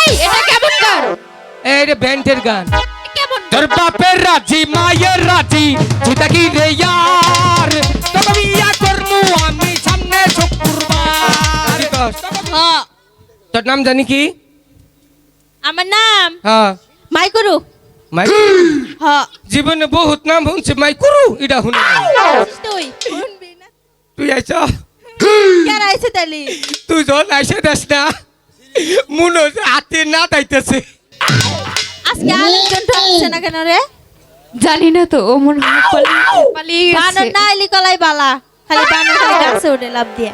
এই এটা কেমন গান? এই রে ব্যান্ডের গান। কেমন তোর বাপের রাজি মায়ের রাজি তুই কি রে ইয়ার। তোকে বিয়া করমু আমি সামনে শুক্রবার। হ্যাঁ তোর নাম জানি কি? আমার নাম? হ্যাঁ মাইকুরু। মাই হ্যাঁ জীবনে বহুত নাম শুনছে মাই কুরু এটা শুনি তুই। তুই আইছ। কার আইছে তালি তুই যখন আইসে দেস না মনে হচ্ছে হাতে না তাইতেছে আজকে আরেকজন ঢুকছে না কেন রে? জানি না তো ও মনে হয় পালিয়ে- পালিয়ে বানর না এলি কলাই বালা খালি বানর খালি গাছে উঠে লাভ দিয়ে।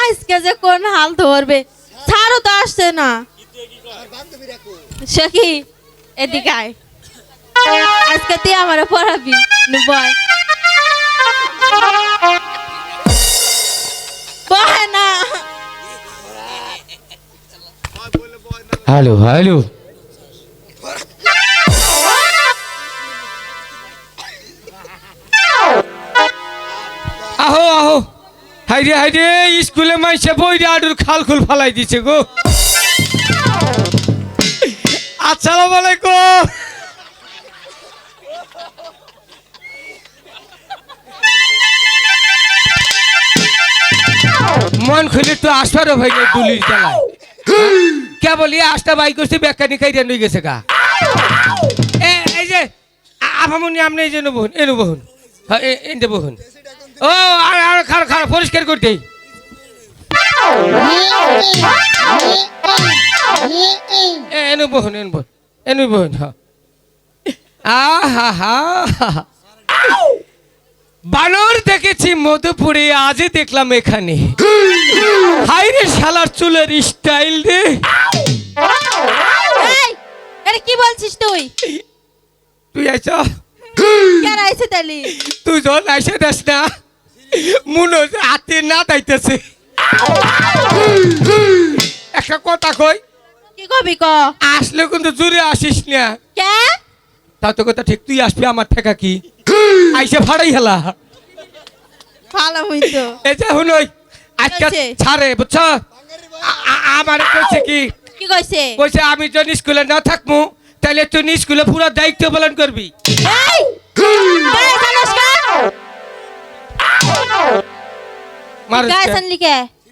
আজকে যে কোন হাল ধরবে ছাড়ও তো আসছে না। সে কি এদিকে আয়। আজকে তুই আমার পড়াবি। বয়। Hello hello. আহো আহো। হাইরে হাইরে, স্কুলে মাইসে বইরে আডুর খাল খুল ফালাই দিছে গো। আসসালামু আলাইকুম। মন খুলে তো আসবারও ভাই নাই পুলিশ জ্বালায়। কে বলি আসটা বাই করছি বেকানি খাইতে নই গেছে এ, এই যে, আ- আপামনি আপনি এই যে নবহুন এ নবহুন হ্যাঁ এনতে বহুন। ও, আর আর খার খার, পরিষ্কার করতে। এনু বহুন এনু বহুন এনু বহুন হ্যাঁ আহা হা। বানর দেখেছি মধুপুরে আজই দেখলাম এখানে। হাইরে শালার চুলের স্টাইল রে। এটা কি বলছিস তুই? তুই আইছ কার আইছে তালি তুই যখন আইসে দেস না মনে হাতে না তাইতেছে একটা কথা কই কি কবি ক? আসলে কিন্তু জোরে আসিস না। কে? তা তো কথা ঠিক তুই আসবি আমার ঠেকা কি? আইসে ফাড়াই হেলা। ভালো হইতো। যে হুন ওই আজকে? ছাড়ে বুঝছ? আমার কইছে কি? কি কইছে? কইছে আমি যদি স্কুলে না থাকব তাহলে তুই স্কুলে পুরো দায়িত্ব পালন করবি।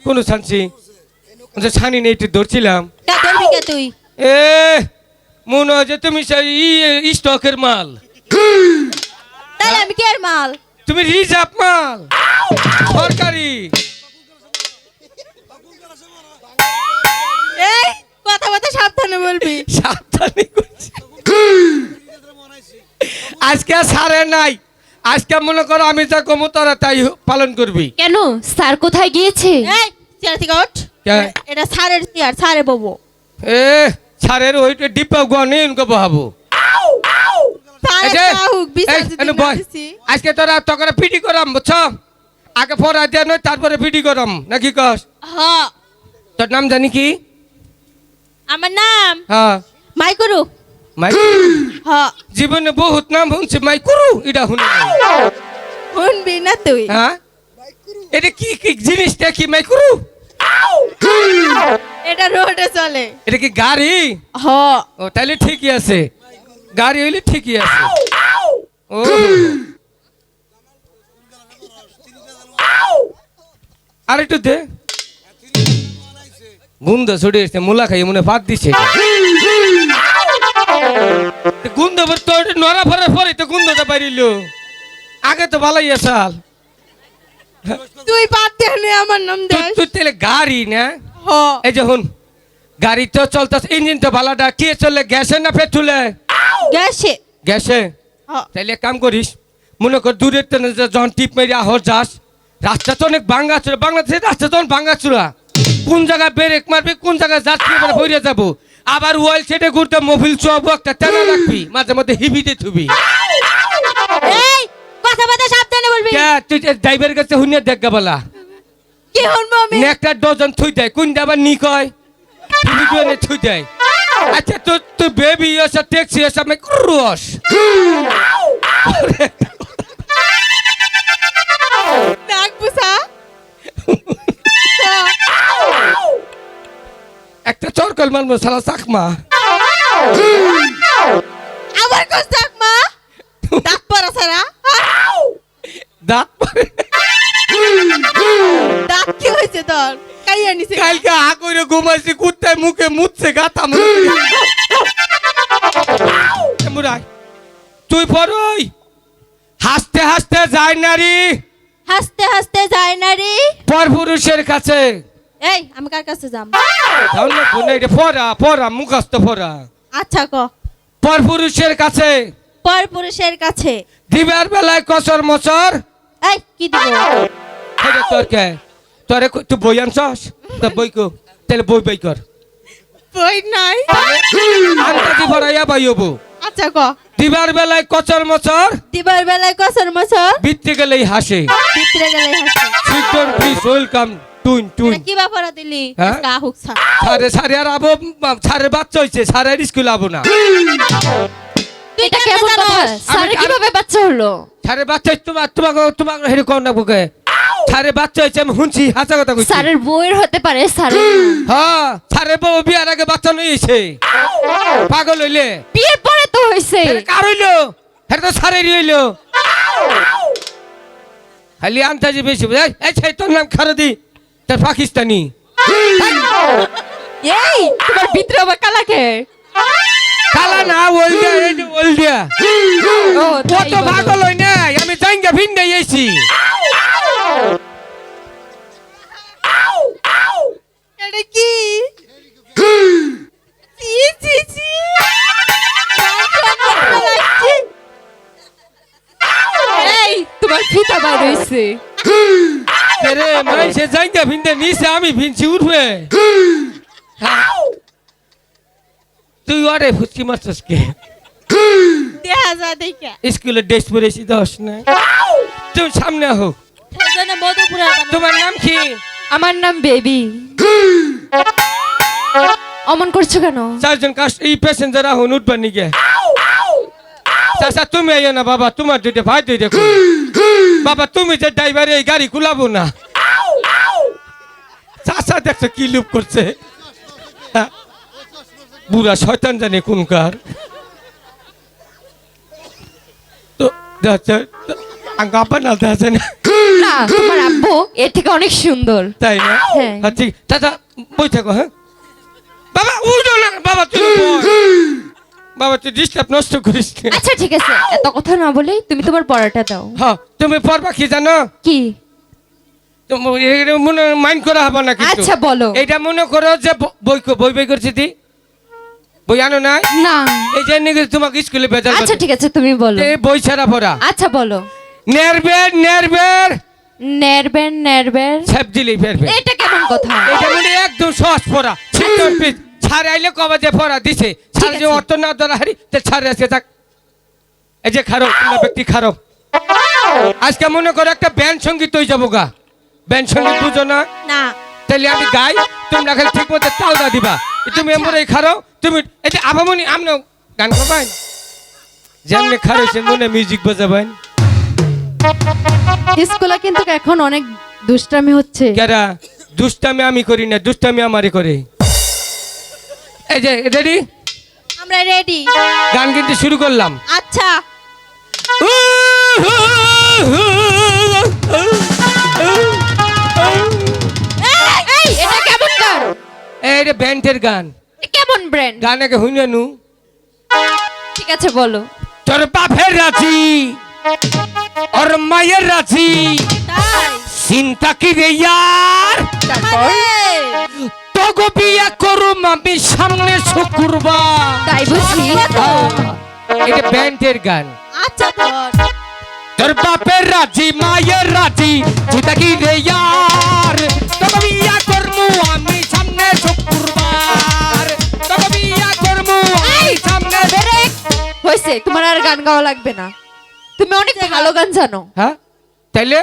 কোন যে ছানি নেই ধরছিলাম। তুই। এ মনে হয় যে তুমি স্টকের মাল। আমি কে মাল? তুমি রিজার্ভ মাল। সরকারি। এই কথা কথা সাবধানে বলবি। সাবধানে। আজকে সারে নাই। আজকে মনে করো আমি যা কমু তোরা তাই পালন করবি। কেন? স্যার কোথায় গিয়েছে? এই চেয়ার থেকে ওঠ। এটা সারের চেয়ার সারে ববো। এ সারের ওইটা ডিপা গনে ইনকো বহাবো সারে এই যে, কাহুক বিচার এই, যদি এনে না বয়। দিছি। আজকে তোরা পিটি করাম বুঝছ? আগে দিয়ে নয় তারপরে পিটি করাম নাকি কস? তোর নাম জানি কি? আমার নাম? হ্যাঁ মাইকুরু। জীবনে বহুত নাম শুনছি মাই কুরু এটা শুনি। শুনবি না তুই। হ্যাঁ এটা কি কি জিনিসটা কি মাই কুরু এটা রোডে চলে। এটা কি গাড়ি? হ। ও তাহলে ঠিকই আছে। গাড়ি হইলে ঠিকই আছে। ও। আর একটু দে। গুন্দ ছড়ে এসছে মুলা খাই মনে ভাত দিছে। গুন্দ তোর নড়া ফরার পরে তো গুন্দটা পারিল আগে তো ভালোই আসাল তুই বাদ দে নে আমার নাম দে তুই তাহলে গাড়ি না। এই যে হুন গাড়ি তো চলতেছে ইঞ্জিন তো ভালোটা কে চলে গ্যাসে না পেট্রোলে? গেছে গ্যাসে? তাইলে এক কাম করিস মনে কর দূরের ট্রেনে যখন টিপ মেরে আহর যাস রাস্তা তো অনেক ভাঙ্গা চূড়া বাংলাদেশের রাস্তা তখন ভাঙ্গা চূড়া কোন জায়গায় ব্রেক মারবি কোন জায়গায় যাচ্ছি এবার ভরে যাব। আবার ওয়েল সেটে ঘুরতে মোবিল চোয়াবো একটা টানা রাখবি মাঝে মধ্যে হিবিতে থুবি। এই কথা কথা সাবধানে বলবি। কে তুই ড্রাইভারের কাছে হুনিয়ে দেখ বলা। কি আমি? একটা ডজন থুই দেয় কোন আবার নি কয়? থুই দেয়। আচ্ছা তো তুই বেবি এসে দেখছি এসে আমি রস একটা চরকল মানবো সালা চাকমা। আবার কোন চাকমা? দাঁত পরা সারা দাঁত দাঁত কি হয়েছে তোর? কাইয়া নিছে। কালকে আ ঘুমাইছি হাসতে হাসতে যায় নারী। হাসতে হাসতে যায় না রে পর পুরুষের কাছে। এই আমি কার কাছে যাম? তাহলে ফোনে এটা পড়া পড়া মুখস্থ পড়া। আচ্ছা ক। পর পুরুষের কাছে। পর পুরুষের কাছে। দিবার বেলায় কসর মচর এই কি দিব? হেরে তোর কে তোরে তুই বই আনছস? তো বই কো তাহলে বই বই কর। বই নাই। আন্তাজি ভরাইয়া বাই হব? আচ্ছা ক। দিবার বেলায় কচর মচর দিবার বেলায় কসর মসর বৃত্তি গেলেই হাসে। ভিতরে গেলে হাসি। সিদ্ধর প্লিজ ওয়েলকাম টুইন এটা কি বাপরা দিলি? হ্যাঁ? গা হুক ছা সারে সারে আর আবো সারে বাচ্চা হইছে সারে আর স্কুল আবো না। তুই এটা কেমন কথা? স্যার আমি- কীভাবে বাচ্চা হলো? সারে বাচ্চা হইছে তোমার তোমাকে তোমাকে হেরে কোন না বুকে সারে বাচ্চা হইছে আমি শুনছি হাসা কথা কইছি। স্যারের বইয়ের হতে পারে স্যারের হ্যাঁ সারে বউ বিয়ার আগে বাচ্চা নইছে পাগল হইলে। বিয়ের পরে তো হয়েছে কার হইল? এটা তো সারেরই হইল। খালি আন্তাজি বেশি এই তোর নাম খারদি তার পাকিস্তানি। এই তোমার ভিতরে আবার কালাকে কালা না ওলদিয়া এই যে ওলদিয়া ও বলো। পাগল হই নাই আমি জাঙ্গা ভিন্ডে এসি এটা কি? ফিতা বার হইছে রে মাইসে জাঙ্গা ভিন্ডে নিছে আমি ভিনছি উঠবে। তুই ওরে ফুচকি মারছস কে? দেখা যায় দেখা স্কুলে ড্রেস পরেছি দশ না। তুমি সামনে হো তোমার নাম কি? আমার নাম বেবি। অমন করছ কেন? চারজন কাস্ট এই প্যাসেঞ্জার আহুন উঠবার নিকে চাচা তুমি আইও না বাবা তোমার দুইটা ভাই দুই দেখো বাবা তুমি যে ড্রাইভারে এই গাড়ি কুলাবো না। চাচা দেখছ কি লুপ করছে? হ্যাঁ? বুড়া শয়তান জানে কোনকার তো না দেখছে না? না তোমার আব্বু এর থেকে অনেক সুন্দর। তাই না? হ্যাঁ। ঠিক চাচা বই থাকো হ্যাঁ? বাবা উঠো না বাবা বল। বাবা তুই ডিস্টার্ব নষ্ট করিস না। আচ্ছা ঠিক আছে। এত কথা না বলে তুমি তোমার পড়াটা দাও। হ্যাঁ তুমি পড়বা কি জানো? কি? তুমি এটা মনে মাইন্ড করা হবে না কিন্তু। আচ্ছা, বলো। এটা মনে করো যে ব- বই কো- বই বই করছি দি। বই আনো না না। এই যে নাকি তোমাকে স্কুলে বেজার আচ্ছা ঠিক আছে তুমি বলো। এই বই ছাড়া পড়া। আচ্ছা বলো। নেরবের নেরবের নেরবেন নেরবেন সব দিলেই ফেরবে এটা কেমন কথা? এটা মনে একদম সহজ পড়া। ছিটর পিস ছাড়ে কবে যে পড়া দিছে ছাড়ে যে অর্থ না ধরা হারি তে ছাড়ে আজকে থাক। এই যে খারো তোমরা ব্যক্তি খারো আজকে মনে করো একটা ব্যান্ড সংগীত হয়ে যাব গা। ব্যান্ড সংগীত বুঝো না? না। তাহলে আমি গাই তোমরা খালি ঠিক মতো তালদা দিবা তুমি আচ্ছা। এমন এই খারো তুমি এই যে আবামনি আমনে গান করবেন যেমনি মনে মিউজিক বাজাবেন স্কুলে কিন্তু এখন অনেক দুষ্টামি হচ্ছে। কেরা দুষ্টামি আমি করি না দুষ্টামি আমারই করে। এই যে রেডি? আমরা রেডি গান কিন্তু শুরু করলাম। আচ্ছা। এই এটা কেমন গান? এই রে ব্যান্ডের গান। কেমন ব্র্যান্ড গান আগে হুইনে নু ঠিক আছে বলো। তোর বাপের রাজি ওর মায়ের রাজি। চিন্তা কি রে ইয়ার? আরে, তোগো বিয়া করুম আমি সামনে শুক্রবার। তাই বুঝি এটা ব্যান্ডের গান। আচ্ছা তোর তোর বাপের রাজি মায়ের রাজি কি রে ইয়ার। তোগো বিয়া করমু আমি সামনে শুক্রবার। তোগো বিয়া করমু আমি সামনে হয়েছে তোমার আর গান গাওয়া লাগবে না। তুমি অনেক ভালো গান জানো। হ্যাঁ? তাইলে